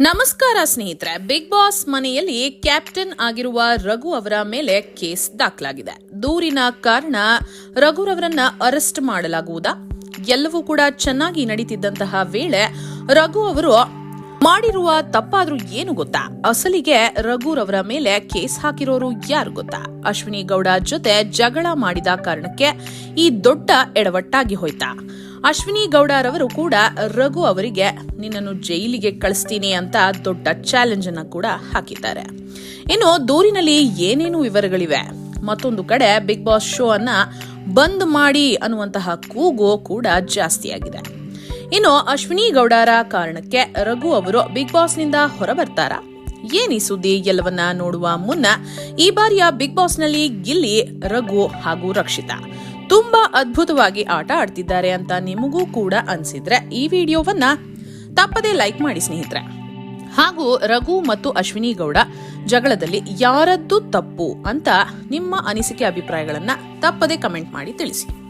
ನಮಸ್ಕಾರ ಸ್ನೇಹಿತರೆ big boss ಮನೆಯಲ್ಲಿ ಕ್ಯಾಪ್ಟನ್ ಆಗಿರುವ ರಘು ಅವರ ಮೇಲೆ ಕೇಸ್ ದಾಖಲಾಗಿದೆ. ದೂರಿನ ಕಾರಣ ರಘುರವರನ್ನ ಅರೆಸ್ಟ್ ಮಾಡಲಾಗುವುದಾ? ಎಲ್ಲವೂ ಕೂಡ ಚೆನ್ನಾಗಿ ನಡೀತಿದ್ದಂತಹ ವೇಳೆ ರಘು ಅವರು ಮಾಡಿರುವ ತಪ್ಪಾದ್ರೂ ಏನು ಗೊತ್ತಾ? ಅಸಲಿಗೆ ರಘುರವರ ಮೇಲೆ ಕೇಸ್ ಹಾಕಿರೋರು ಯಾರು ಗೊತ್ತಾ? ಅಶ್ವಿನಿ ಗೌಡ ಜೊತೆ ಜಗಳ ಮಾಡಿದ ಕಾರಣಕ್ಕೆ ಈ ದೊಡ್ಡ ಎಡವಟ್ಟಾಗಿ ಹೋಯ್ತಾ. ಅಶ್ವಿನಿ ಗೌಡರವರು ಕೂಡ ರಘು ಅವರಿಗೆ, ನಿನ್ನನ್ನು ಜೈಲಿಗೆ ಕಳಿಸ್ತೀನಿ ಅಂತ ದೊಡ್ಡ ಚಾಲೆಂಜ್ ಅನ್ನ ಕೂಡ ಹಾಕಿದ್ದಾರೆ. ಇನ್ನು ದೂರಿನಲ್ಲಿ ಏನೇನು ವಿವರಗಳಿವೆ? ಮತ್ತೊಂದು ಕಡೆ ಬಿಗ್ ಬಾಸ್ ಶೋ ಅನ್ನ ಬಂದ್ ಮಾಡಿ ಅನ್ನುವಂತಹ ಕೂಗು ಕೂಡ ಜಾಸ್ತಿಯಾಗಿದೆ. ಇನ್ನು ಅಶ್ವಿನಿ ಗೌಡರ ಕಾರಣಕ್ಕೆ ರಘು ಅವರು ಬಿಗ್ ಬಾಸ್ನಿಂದ ಹೊರಬರ್ತಾರಾ. ಏನಿ ಸುದ್ದಿ ಎಲ್ಲವನ್ನ ನೋಡುವ ಮುನ್ನ ಈ ಬಾರಿಯ ಬಿಗ್ ಬಾಸ್ನಲ್ಲಿ ಗಿಲ್ಲಿ, ರಘು ಹಾಗೂ ರಕ್ಷಿತಾ ತುಂಬಾ ಅದ್ಭುತವಾಗಿ ಆಟ ಆಡ್ತಿದ್ದಾರೆ ಅಂತ ನಿಮಗೂ ಕೂಡ ಅನ್ಸಿದ್ರೆ ಈ ವಿಡಿಯೋವನ್ನ ತಪ್ಪದೇ ಲೈಕ್ ಮಾಡಿ ಸ್ನೇಹಿತರೆ. ಹಾಗೂ ರಘು ಮತ್ತು ಅಶ್ವಿನಿ ಗೌಡ ಜಗಳದಲ್ಲಿ ಯಾರದ್ದು ತಪ್ಪು ಅಂತ ನಿಮ್ಮ ಅನಿಸಿಕೆ ಅಭಿಪ್ರಾಯಗಳನ್ನ ತಪ್ಪದೇ ಕಮೆಂಟ್ ಮಾಡಿ ತಿಳಿಸಿ.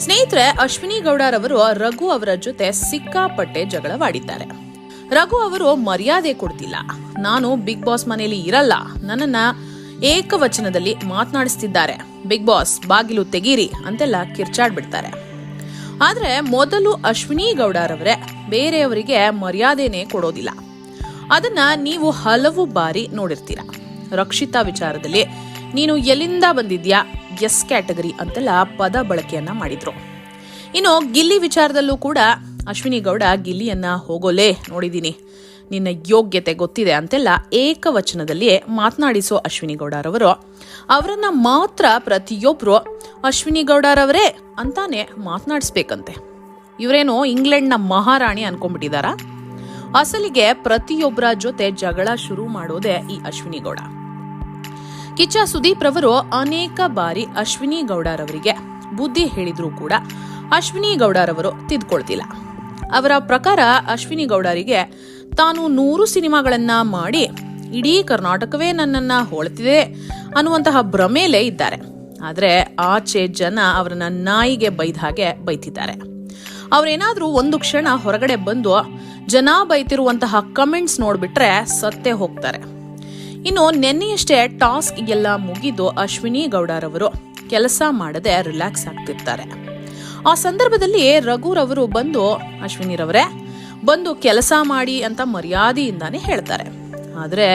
ಸ್ನೇಹಿತರೆ ಅಶ್ವಿನಿ ಗೌಡರವರು ರಘು ಅವರ ಜೊತೆ ಸಿಕ್ಕಾಪಟ್ಟೆ ಜಗಳವಾಡಿದ್ದಾರೆ. ರಘು ಅವರು ಮರ್ಯಾದೆ ಕೊಡ್ತಿಲ್ಲ. ನಾನು ಬಿಗ್ ಬಾಸ್ ಮನೆಯಲ್ಲಿ ಇರಲ್ಲ. ನನ್ನನ್ನ ಏಕವಚನದಲ್ಲಿ ಮಾತನಾಡಿಸ್ತಿದ್ದಾರೆ. ಬಿಗ್ ಬಾಸ್, ಬಾಗಿಲು ತೆಗೀರಿ ಅಂತೆಲ್ಲ ಕಿರ್ಚಾಡ್ಬಿಡ್ತಾರೆ. ಆದ್ರೆ ಮೊದಲು ಅಶ್ವಿನಿ ಗೌಡರವರೇ ಬೇರೆಯವರಿಗೆ ಮರ್ಯಾದೆನೇ ಕೊಡೋದಿಲ್ಲ. ಅದನ್ನ ನೀವು ಹಲವು ಬಾರಿ ನೋಡಿರ್ತೀರ. ರಕ್ಷಿತಾ ವಿಚಾರದಲ್ಲಿ, ನೀನು ಎಲ್ಲಿಂದ ಬಂದಿದ್ಯಾ? ಎಸ್ ಕ್ಯಾಟಗರಿ ಅಂತೆಲ್ಲ ಪದ ಬಳಕೆಯನ್ನ ಮಾಡಿದ್ರು. ಇನ್ನು ಗಿಲ್ಲಿ ವಿಚಾರದಲ್ಲೂ ಕೂಡ ಅಶ್ವಿನಿ ಗೌಡ ಗಿಲ್ಲಿಯನ್ನ ಹೋಗೋಲೇ ನೋಡಿದ್ದೀನಿ. ನಿನ್ನ ಯೋಗ್ಯತೆ ಗೊತ್ತಿದೆ ಅಂತೆಲ್ಲ ಏಕವಚನದಲ್ಲಿಯೇ ಮಾತನಾಡಿಸೋ ಅಶ್ವಿನಿ ಗೌಡರವರು ಅವರನ್ನ ಮಾತ್ರ ಪ್ರತಿಯೊಬ್ಬರು ಅಶ್ವಿನಿ ಗೌಡರವರೇ ಅಂತಾನೆ ಮಾತನಾಡಿಸ್ಬೇಕಂತೆ. ಇವರೇನು ಇಂಗ್ಲೆಂಡ್ನ ಮಹಾರಾಣಿ ಅನ್ಕೊಂಡ್ಬಿಟ್ಟಿದಾರಾ? ಅಸಲಿಗೆ ಪ್ರತಿಯೊಬ್ಬರ ಜೊತೆ ಜಗಳ ಶುರು ಮಾಡೋದೇ ಈ ಅಶ್ವಿನಿ ಗೌಡ ಕಿಚ್ಚ ಸುದೀಪ್ ರವರು ಅನೇಕ ಬಾರಿ ಅಶ್ವಿನಿ ಗೌಡರವರಿಗೆ ಬುದ್ಧಿ ಹೇಳಿದ್ರೂ ಕೂಡ ಅಶ್ವಿನಿ ಗೌಡರವರು ತಿದ್ಕೊಳ್ತಿಲ್ಲ. ಅವರ ಪ್ರಕಾರ ಅಶ್ವಿನಿ ಗೌಡರಿಗೆ ತಾನು ನೂರು ಸಿನಿಮಾಗಳನ್ನ ಮಾಡಿ ಇಡೀ ಕರ್ನಾಟಕವೇ ನನ್ನನ್ನ ಹೊಳ್ತಿದೆ ಅನ್ನುವಂತಹ ಭ್ರಮೆಯಲ್ಲೇ ಇದ್ದಾರೆ. ಆದರೆ ಆಚೆ ಜನ ಅವರನ್ನ ನಾಯಿಗೆ ಬೈದ ಹಾಗೆ ಬೈತಿದ್ದಾರೆ. ಅವರೇನಾದರೂ ಒಂದು ಕ್ಷಣ ಹೊರಗಡೆ ಬಂದು ಜನ ಬೈತಿರುವಂತಹ ಕಮೆಂಟ್ಸ್ ನೋಡಿಬಿಟ್ರೆ ಸತ್ತೇ ಹೋಗ್ತಾರೆ. ಇನ್ನು ನಿನ್ನೆಯಷ್ಟೇ ಟಾಸ್ಕ್ ಎಲ್ಲ ಮುಗಿದು ಅಶ್ವಿನಿ ಗೌಡರವರು ಕೆಲಸ ಮಾಡದೆ ರಿಲ್ಯಾಕ್ಸ್ ಆಗ್ತಿರ್ತಾರೆ. ಆ ಸಂದರ್ಭದಲ್ಲಿ ರಘುರವರು ಬಂದು ಅಶ್ವಿನಿರವರೇ ಬಂದು ಕೆಲಸ ಮಾಡಿ ಅಂತ ಮರ್ಯಾದೆಯಿಂದಾನೇ ಹೇಳ್ತಾರೆ. ಆದ್ರೆ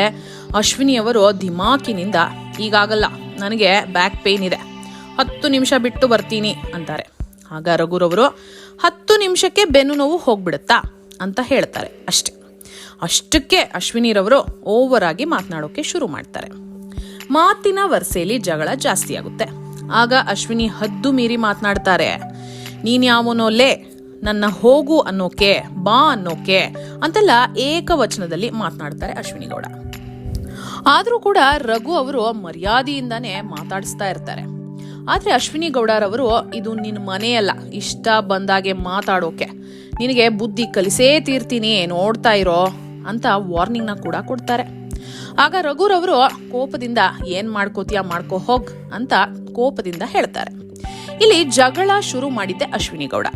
ಅಶ್ವಿನಿಯವರು ದಿಮಾಕಿನಿಂದ, ಈಗಾಗಲ್ಲ ನನಗೆ ಬ್ಯಾಕ್ ಪೇನ್ ಇದೆ, ಹತ್ತು ನಿಮಿಷ ಬಿಟ್ಟು ಬರ್ತೀನಿ ಅಂತಾರೆ. ಆಗ ರಘುರವರು ಹತ್ತು ನಿಮಿಷಕ್ಕೆ ಬೆನ್ನು ನೋವು ಹೋಗ್ಬಿಡುತ್ತಾ ಅಂತ ಹೇಳ್ತಾರೆ ಅಷ್ಟೇ. ಅಷ್ಟಕ್ಕೆ ಅಶ್ವಿನಿರವರು ಓವರ್ ಆಗಿ ಮಾತನಾಡೋಕೆ ಶುರು ಮಾಡ್ತಾರೆ. ಮಾತಿನ ವರ್ಸೆಯಲ್ಲಿ ಜಗಳ ಜಾಸ್ತಿ ಆಗುತ್ತೆ. ಆಗ ಅಶ್ವಿನಿ ಹದ್ದು ಮೀರಿ ಮಾತನಾಡ್ತಾರೆ, ನೀನ್ ಯಾವನೋಲೇ ನನ್ನ ಹೋಗು ಅನ್ನೋಕೆ, ಬಾ ಅನ್ನೋಕೆ ಅಂತೆಲ್ಲ ಏಕವಚನದಲ್ಲಿ ಮಾತನಾಡ್ತಾರೆ ಅಶ್ವಿನಿ ಗೌಡ. ಆದರೂ ಕೂಡ ರಘು ಅವರು ಮರ್ಯಾದೆಯಿಂದಾನೇ ಮಾತಾಡಿಸ್ತಾ ಇರ್ತಾರೆ. ಆದ್ರೆ ಅಶ್ವಿನಿ ಗೌಡರವರು, ಇದು ನಿನ್ನ ಮನೆಯಲ್ಲ, ಇಷ್ಟ ಬಂದಾಗೆ ಮಾತಾಡೋಕೆ. ನಿನಗೆ ಬುದ್ಧಿ ಕಲಿಸೇ ತೀರ್ತೀನಿ, ನೋಡ್ತಾ ಇರೋ. ಅಂತ ವಾರ್ನಿಂಗ್ನ ಕೂಡ ಕೊಡ್ತಾರೆ. ಆಗ ರಘುರವರು ಕೋಪದಿಂದ ಏನ್ ಮಾಡ್ಕೋತೀಯ ಮಾಡ್ಕೋ ಹೋಗ್ ಅಂತ ಕೋಪದಿಂದ ಹೇಳ್ತಾರೆ. ಇಲ್ಲಿ ಜಗಳ ಶುರು ಮಾಡಿದ್ದೆ ಅಶ್ವಿನಿ ಗೌಡ.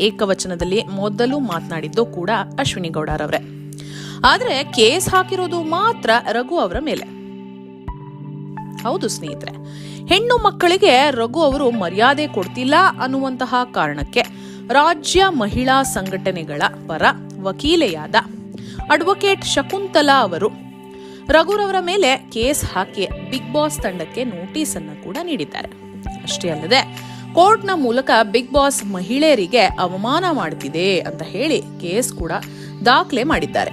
ಏಕವಚನದಲ್ಲಿ ಮೊದಲು ಮಾತನಾಡಿದ್ದು ಕೂಡ ಅಶ್ವಿನಿ ಗೌಡರವರೇ. ಆದ್ರೆ ಕೇಸ್ ಹಾಕಿರೋದು ಮಾತ್ರ ರಘು ಅವರ ಮೇಲೆ. ಹೌದು ಸ್ನೇಹಿತರೆ, ಹೆಣ್ಣು ಮಕ್ಕಳಿಗೆ ರಘು ಅವರು ಮರ್ಯಾದೆ ಕೊಡ್ತಿಲ್ಲ ಅನ್ನುವಂತಹ ಕಾರಣಕ್ಕೆ ರಾಜ್ಯ ಮಹಿಳಾ ಸಂಘಟನೆಗಳ ಪರ ವಕೀಲೆಯಾದ ಅಡ್ವೊಕೇಟ್ ಶಕುಂತಲಾ ಅವರು ರಘುರವರ ಮೇಲೆ ಕೇಸ್ ಹಾಕಿ ಬಿಗ್ ಬಾಸ್ ತಂಡಕ್ಕೆ ನೋಟಿಸ್ ಅನ್ನು ಕೂಡ ನೀಡಿದ್ದಾರೆ. ಅಷ್ಟೇ ಅಲ್ಲದೆ ಕೋರ್ಟ್ನ ಮೂಲಕ ಬಿಗ್ ಬಾಸ್ ಮಹಿಳೆಯರಿಗೆ ಅವಮಾನ ಮಾಡುತ್ತಿದೆ ಅಂತ ಹೇಳಿ ಕೇಸ್ ಕೂಡ ದಾಖಲೆ ಮಾಡಿದ್ದಾರೆ.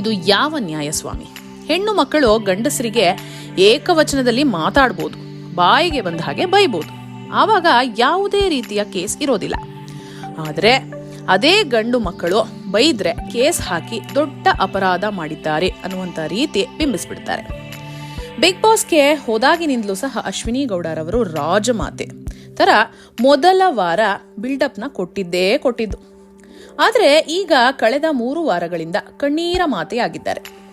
ಇದು ಯಾವ ನ್ಯಾಯಸ್ವಾಮಿ ಹೆಣ್ಣು ಮಕ್ಕಳು ಗಂಡಸರಿಗೆ ಏಕವಚನದಲ್ಲಿ ಮಾತಾಡ್ಬೋದು, ಬಾಯಿಗೆ ಬಂದ ಹಾಗೆ ಬೈಬೋದು. ಆವಾಗ ಯಾವುದೇ ರೀತಿಯ ಕೇಸ್ ಇರೋದಿಲ್ಲ. ಆದರೆ ಅದೇ ಗಂಡು ಮಕ್ಕಳು ಬೈದ್ರೆ ಕೇಸ್ ಹಾಕಿ ದೊಡ್ಡ ಅಪರಾಧ ಮಾಡಿದ್ದಾರೆ ಅನ್ನುವಂತ ರೀತಿ ಬಿಂಬಿಸ್ಬಿಡ್ತಾರೆ. ಬಿಗ್ ಬಾಸ್ಗೆ ಹೋದಾಗಿನಿಂದಲೂ ಸಹ ಅಶ್ವಿನಿ ಗೌಡರವರು ರಾಜಮಾತೆ ತರ ಮೊದಲ ವಾರ ಬಿಲ್ಡಪ್ನ ಕೊಟ್ಟಿದ್ದೇ ಕೊಟ್ಟಿದ್ದು. ಆದರೆ ಈಗ ಕಳೆದ ಮೂರು ವಾರಗಳಿಂದ ಕಣ್ಣೀರ ಮಾತೆಯಾಗಿದ್ದಾರೆ.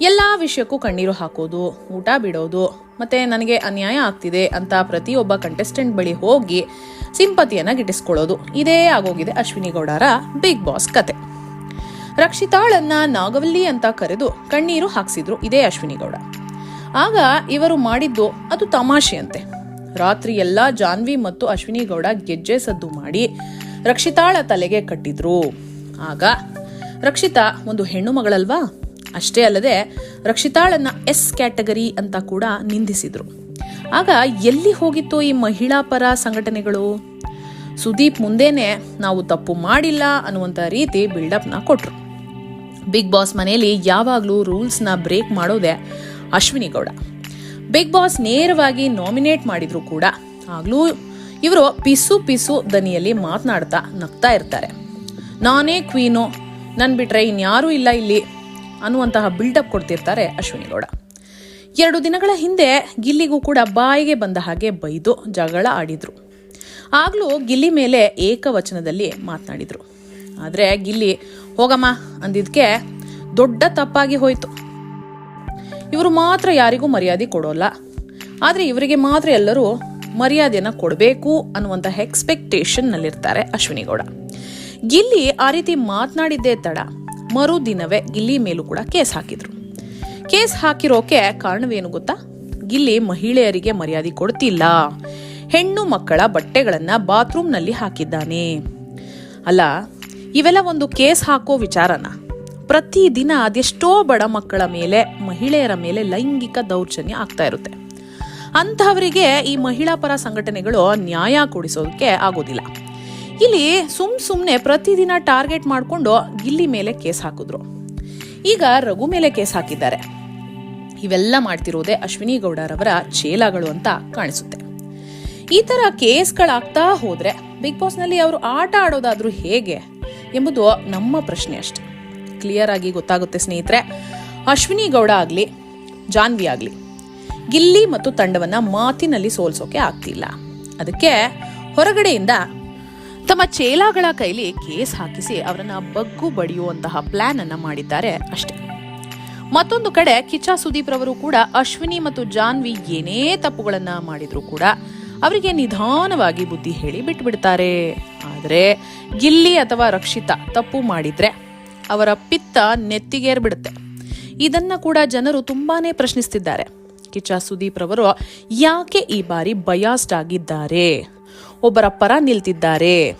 ಎಲ್ಲಾ ವಿಷಯಕ್ಕೂ ಕಣ್ಣೀರು ಹಾಕೋದು, ಊಟ ಬಿಡೋದು, ಮತ್ತೆ ನನಗೆ ಅನ್ಯಾಯ ಆಗ್ತಿದೆ ಅಂತ ಪ್ರತಿಯೊಬ್ಬ ಕಂಟೆಸ್ಟೆಂಟ್ ಬಳಿ ಹೋಗಿ ಸಿಂಪತಿಯನ್ನ ಗಿಟ್ಟಿಸ್ಕೊಳ್ಳೋದು. ಇದೇ ಆಗೋಗಿದೆ ಅಶ್ವಿನಿ ಗೌಡರ ಬಿಗ್ ಬಾಸ್ ಕತೆ. ರಕ್ಷಿತಾಳನ್ನ ನಾಗವಲ್ಲಿ ಅಂತ ಕರೆದು ಕಣ್ಣೀರು ಹಾಕ್ಸಿದ್ರು ಇದೇ ಅಶ್ವಿನಿ ಗೌಡ. ಆಗ ಇವರು ಮಾಡಿದ್ದು ಅದು ತಮಾಷೆಯಂತೆ. ರಾತ್ರಿ ಎಲ್ಲ ಜಾನ್ವಿ ಮತ್ತು ಅಶ್ವಿನಿ ಗೌಡ ಗೆಜ್ಜೆ ಸದ್ದು ಮಾಡಿ ರಕ್ಷಿತಾಳ ತಲೆಗೆ ಕಟ್ಟಿದ್ರು. ಆಗ ರಕ್ಷಿತಾ, ಒಂದು ಹೆಣ್ಣು ಮಗಳಲ್ವಾ? ಅಷ್ಟೇ ಅಲ್ಲದೆ ರಕ್ಷಿತಾಳನ್ನ ಎಸ್ ಕ್ಯಾಟಗರಿ ಅಂತ ಕೂಡ ನಿಂದಿಸಿದ್ರು. ಆಗ ಎಲ್ಲಿ ಹೋಗಿತ್ತು ಈ ಮಹಿಳಾ ಪರ ಸಂಘಟನೆಗಳು? ಸುದೀಪ್ ಮುಂದೆನೆ ನಾವು ತಪ್ಪು ಮಾಡಿಲ್ಲ ಅನ್ನುವಂಥ ರೀತಿ ಬಿಲ್ಡಪ್ನ ಕೊಟ್ರು. ಬಿಗ್ ಬಾಸ್ ಮನೆಯಲ್ಲಿ ಯಾವಾಗಲೂ ರೂಲ್ಸ್ನ ಬ್ರೇಕ್ ಮಾಡೋದೆ ಅಶ್ವಿನಿ ಗೌಡ. ಬಿಗ್ ಬಾಸ್ ನೇರವಾಗಿ ನಾಮಿನೇಟ್ ಮಾಡಿದ್ರು ಕೂಡ. ಆಗಲೂ ಇವರು ಪಿಸು ಪಿಸು ದನಿಯಲ್ಲಿ ಮಾತನಾಡ್ತಾ ನಗ್ತಾ ಇರ್ತಾರೆ. ನಾನೇ ಕ್ವೀನು ನನ್ನ ಬಿಟ್ರೆ ಇನ್ಯಾರೂ ಇಲ್ಲ ಇಲ್ಲಿ. ಅನ್ನುವಂತಹ ಬಿಲ್ಡಪ್ ಕೊಡ್ತಿರ್ತಾರೆ ಅಶ್ವಿನಿ ಗೌಡ. ಎರಡು ದಿನಗಳ ಹಿಂದೆ ಗಿಲ್ಲಿಗೂ ಕೂಡ ಬಾಯಿಗೆ ಬಂದ ಹಾಗೆ ಬೈದು ಜಗಳ ಆಡಿದ್ರು. ಆಗ್ಲೂ ಗಿಲ್ಲಿ ಮೇಲೆ ಏಕವಚನದಲ್ಲಿ ಮಾತನಾಡಿದ್ರು. ಆದರೆ ಗಿಲ್ಲಿ, ಹೋಗಮ್ಮ ಅಂದಿದ್ಕೆ ದೊಡ್ಡ ತಪ್ಪಾಗಿ ಹೋಯ್ತು. ಇವರು ಮಾತ್ರ ಯಾರಿಗೂ ಮರ್ಯಾದೆ ಕೊಡೋಲ್ಲ. ಆದರೆ ಇವರಿಗೆ ಮಾತ್ರ ಎಲ್ಲರೂ ಮರ್ಯಾದೆಯನ್ನು ಕೊಡಬೇಕು ಅನ್ನುವಂಥ ಎಕ್ಸ್ಪೆಕ್ಟೇಷನ್ನಲ್ಲಿರ್ತಾರೆ ಅಶ್ವಿನಿ ಗೌಡ. ಗಿಲ್ಲಿ ಆ ರೀತಿ ಮಾತನಾಡಿದ್ದೇ ತಡ. ಮರುದಿನವೇ ಗಿಲ್ಲಿ ಮೇಲೂ ಕೂಡ ಕೇಸ್ ಹಾಕಿದ್ರು. ಕೇಸ್ ಹಾಕಿರೋಕೆ ಕಾರಣವೇನು ಗೊತ್ತಾ? ಗಿಲ್ಲಿ ಮಹಿಳೆಯರಿಗೆ ಮರ್ಯಾದೆ ಕೊಡ್ತಿಲ್ಲ. ಹೆಣ್ಣು ಮಕ್ಕಳ ಬಟ್ಟೆಗಳನ್ನ ಬಾತ್ರೂಮ್ನಲ್ಲಿ ಹಾಕಿದ್ದಾನೆ. ಅಲ್ಲ, ಇವೆಲ್ಲ ಒಂದು ಕೇಸ್ ಹಾಕೋ ವಿಚಾರನ? ಪ್ರತಿದಿನ ಅದೆಷ್ಟೋ ಬಡ ಮಕ್ಕಳ ಮೇಲೆ, ಮಹಿಳೆಯರ ಮೇಲೆ ಲೈಂಗಿಕ ದೌರ್ಜನ್ಯ ಆಗ್ತಾ ಇರುತ್ತೆ. ಅಂಥವರಿಗೆ ಈ ಮಹಿಳಾ ಪರ ಸಂಘಟನೆಗಳು ನ್ಯಾಯ ಕೊಡಿಸೋದಕ್ಕೆ ಆಗೋದಿಲ್ಲ. ಇಲ್ಲಿ ಸುಮ್ ಸುಮ್ನೆ ಪ್ರತಿದಿನ ಟಾರ್ಗೆಟ್ ಮಾಡಿಕೊಂಡು ಗಿಲ್ಲಿ ಮೇಲೆ ಕೇಸ್ ಹಾಕಿದ್ರು. ಈಗ ರಘು ಮೇಲೆ ಕೇಸ್ ಹಾಕಿದ್ದಾರೆ. ಇವೆಲ್ಲ ಮಾಡ್ತಿರೋದೇ ಅಶ್ವಿನಿ ಗೌಡರವರ ಚೇಲಾಗಳು ಅಂತ ಕಾಣಿಸುತ್ತೆ. ಈ ತರ ಕೇಸ್ಗಳಾಗ್ತಾ ಹೋದ್ರೆ ಬಿಗ್ ಬಾಸ್ನಲ್ಲಿ ಅವರು ಆಟ ಆಡೋದಾದ್ರೂ ಹೇಗೆ ಎಂಬುದು ನಮ್ಮ ಪ್ರಶ್ನೆ ಅಷ್ಟೆ. ಕ್ಲಿಯರ್ ಆಗಿ ಗೊತ್ತಾಗುತ್ತೆ ಸ್ನೇಹಿತರೆ, ಅಶ್ವಿನಿ ಗೌಡ ಆಗಲಿ, ಜಾನ್ವಿ ಆಗಲಿ, ಗಿಲ್ಲಿ ಮತ್ತು ತಂಡವನ್ನ ಮಾತಿನಲ್ಲಿ ಸೋಲ್ಸೋಕೆ ಆಗ್ತಿಲ್ಲ. ಅದಕ್ಕೆ ಹೊರಗಡೆಯಿಂದ ತಮ್ಮ ಚೇಲಾಗಳ ಕೈಲಿ ಕೇಸ್ ಹಾಕಿಸಿ ಅವರನ್ನ ಬಗ್ಗು ಬಡಿಯುವಂತಹ ಪ್ಲಾನ್ ಅನ್ನ ಮಾಡಿದ್ದಾರೆ ಅಷ್ಟೇ. ಮತ್ತೊಂದು ಕಡೆ ಕಿಚ್ಚ ಸುದೀಪ್ ರವರು ಕೂಡ ಅಶ್ವಿನಿ ಮತ್ತು ಜಾನ್ವಿ ಏನೇ ತಪ್ಪುಗಳನ್ನ ಮಾಡಿದ್ರು ಕೂಡ ಅವರಿಗೆ ನಿಧಾನವಾಗಿ ಬುದ್ಧಿ ಹೇಳಿ ಬಿಟ್ಬಿಡ್ತಾರೆ. ಆದ್ರೆ ಗಿಲ್ಲಿ ಅಥವಾ ರಕ್ಷಿತ ತಪ್ಪು ಮಾಡಿದ್ರೆ ಅವರ ಪಿತ್ತ ನೆತ್ತಿಗೇರ್ಬಿಡುತ್ತೆ. ಇದನ್ನ ಕೂಡ ಜನರು ತುಂಬಾನೇ ಪ್ರಶ್ನಿಸ್ತಿದ್ದಾರೆ. ಕಿಚ್ಚ ಸುದೀಪ್ ರವರು ಯಾಕೆ ಈ ಬಾರಿ ಬಯಾಸ್ಡ್ ಆಗಿದ್ದಾರೆ? ಒಬ್ಬರ ಪರ ನಿಲ್ತಿದ್ದಾರೆ.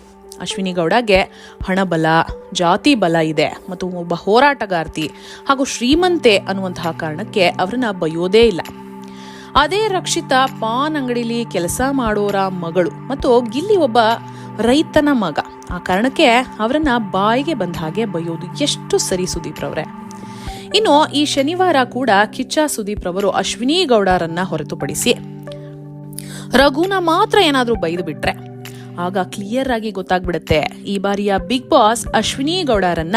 ಅಶ್ವಿನಿ ಗೌಡಗೆ ಹಣಬಲ, ಜಾತಿ ಬಲ ಇದೆ ಮತ್ತು ಒಬ್ಬ ಹೋರಾಟಗಾರ್ತಿ ಹಾಗೂ ಶ್ರೀಮಂತೆ ಅನ್ನುವಂತಹ ಕಾರಣಕ್ಕೆ ಅವರನ್ನ ಬಯೋದೇ ಇಲ್ಲ. ಅದೇ ರಕ್ಷಿತ ಪಾನ್ ಅಂಗಡಿಲಿ ಕೆಲಸ ಮಾಡೋರ ಮಗಳು ಮತ್ತು ಗಿಲ್ಲಿ ಒಬ್ಬ ರೈತನ ಮಗ. ಆ ಕಾರಣಕ್ಕೆ ಅವರನ್ನ ಬಾಯಿಗೆ ಬಂದ ಹಾಗೆ ಬೈಯೋದು ಎಷ್ಟು ಸರಿ ಸುದೀಪ್ ರವ್ರೆ. ಇನ್ನು ಈ ಶನಿವಾರ ಕೂಡ ಕಿಚ್ಚ ಸುದೀಪ್ ರವರು ಅಶ್ವಿನಿ ಗೌಡರನ್ನ ಹೊರತುಪಡಿಸಿ ರಘುನ ಮಾತ್ರ ಏನಾದ್ರೂ ಬೈದು ಬಿಟ್ರೆ. ಆಗ ಕ್ಲಿಯರ್ ಆಗಿ ಗೊತ್ತಾಗ್ಬಿಡುತ್ತೆ. ಈ ಬಾರಿಯ ಬಿಗ್ ಬಾಸ್ ಅಶ್ವಿನಿ ಗೌಡರನ್ನ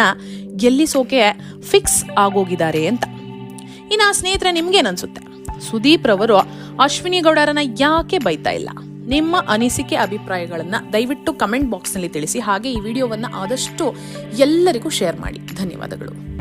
ಗೆಲ್ಲಿಸೋಕೆ ಫಿಕ್ಸ್ ಆಗೋಗಿದ್ದಾರೆ ಅಂತ. ಇನ್ನು ಸ್ನೇಹಿತರೆ ನಿಮ್ಗೇನನ್ಸುತ್ತೆ? ಸುದೀಪ್ ರವರು ಅಶ್ವಿನಿ ಗೌಡರನ್ನ ಯಾಕೆ ಬೈತಾ ಇಲ್ಲ? ನಿಮ್ಮ ಅನಿಸಿಕೆ ಅಭಿಪ್ರಾಯಗಳನ್ನು ದಯವಿಟ್ಟು ಕಮೆಂಟ್ ಬಾಕ್ಸ್ನಲ್ಲಿ ತಿಳಿಸಿ. ಹಾಗೆ ಈ ವಿಡಿಯೋವನ್ನ ಆದಷ್ಟು ಎಲ್ಲರಿಗೂ ಶೇರ್ ಮಾಡಿ. ಧನ್ಯವಾದಗಳು.